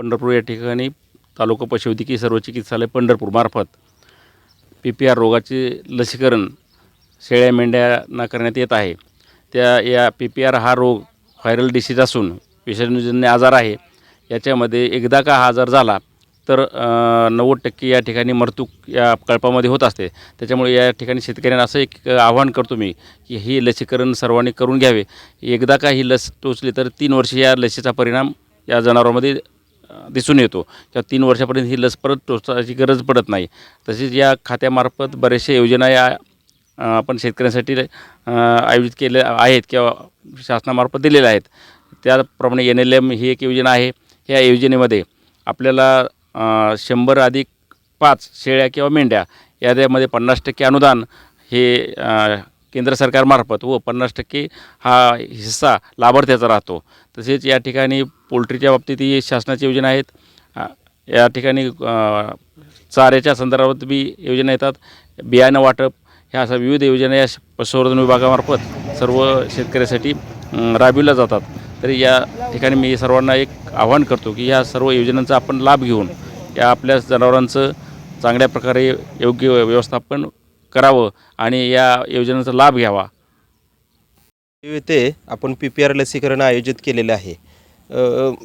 पंढरपूर या ठिकाणी तालुका पशुवैद्यकीय सर्व चिकित्सालय पंढरपूरमार्फत पी पी आर रोगाचे लसीकरण शेळ्या मेंढ्यांना करण्यात येत आहे. त्या या पी पी आर हा रोग व्हायरल डिसीज असून विषाणूजन्य आजार आहे. याच्यामध्ये एकदा का हा आजार झाला तर नव्वद टक्के या ठिकाणी मरतूक या कळपामध्ये होत असते. त्याच्यामुळे या ठिकाणी शेतकऱ्यांना असं एक आव्हान करतो मी की ही लसीकरण सर्वांनी करून घ्यावे. एकदा का ही लस टोचली तर तीन वर्ष या लसीचा परिणाम या जनावरांमध्ये दिसून येतो. किंवा तीन वर्षापर्यंत ही लस परत टोचायची गरज पडत नाही. तसेच या खात्यामार्फत बऱ्याचशा योजना या आपण शेतकऱ्यांसाठी आयोजित केल्या आहेत किंवा शासनामार्फत दिलेल्या आहेत. त्याप्रमाणे एन एल एम ही एक योजना आहे. ह्या योजनेमध्ये आपल्याला शंभर अधिक पाच शेळ्या किंवा मेंढ्या याद्यामध्ये पन्नास टक्के अनुदान हे केंद्र सरकारमार्फत व पन्नास टक्के हा हिस्सा लाभार्थ्याचा राहतो. तसेच या ठिकाणी पोल्ट्रीच्या बाबतीत ही शासनाची योजना आहेत. या ठिकाणी चाऱ्याच्या संदर्भात बी योजना येतात. बियाणं वाटप ह्या अशा विविध योजना या पशुसंवर्धन विभागामार्फत सर्व शेतकऱ्यासाठी राबविल्या जातात. तरी या ठिकाणी मी सर्वांना एक आवाहन करतो की ह्या सर्व योजनांचा आपण लाभ घेऊन या आपल्या जनावरांचं चांगल्या प्रकारे योग्य व्यवस्थापन करावं आणि या योजनेचा लाभ घ्यावा. येथे आपण पी पी आर लसीकरण आयोजित केलेलं आहे.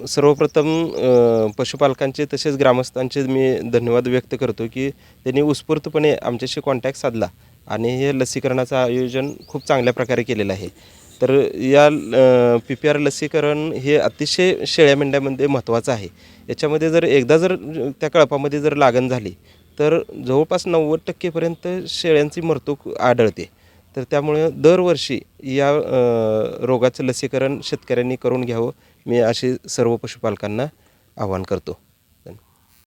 सर्वप्रथम पशुपालकांचे तसेच ग्रामस्थांचे मी धन्यवाद व्यक्त करतो की त्यांनी उत्स्फूर्तपणे आमच्याशी कॉन्टॅक्ट साधला आणि हे लसीकरणाचं आयोजन खूप चांगल्या प्रकारे केलेलं आहे. तर या पी पी आर लसीकरण हे अतिशय शेळ्या मेंढ्यामध्ये महत्त्वाचं आहे. याच्यामध्ये जर एकदा जर त्या कळपामध्ये जर लागण झाली तर जवळपास नव्वद टक्केपर्यंत शेळ्यांची मरतूक आढळते. तर त्यामुळे दरवर्षी या रोगाचं लसीकरण शेतकऱ्यांनी करून घ्यावं मी असे सर्व पशुपालकांना आवाहन करतो.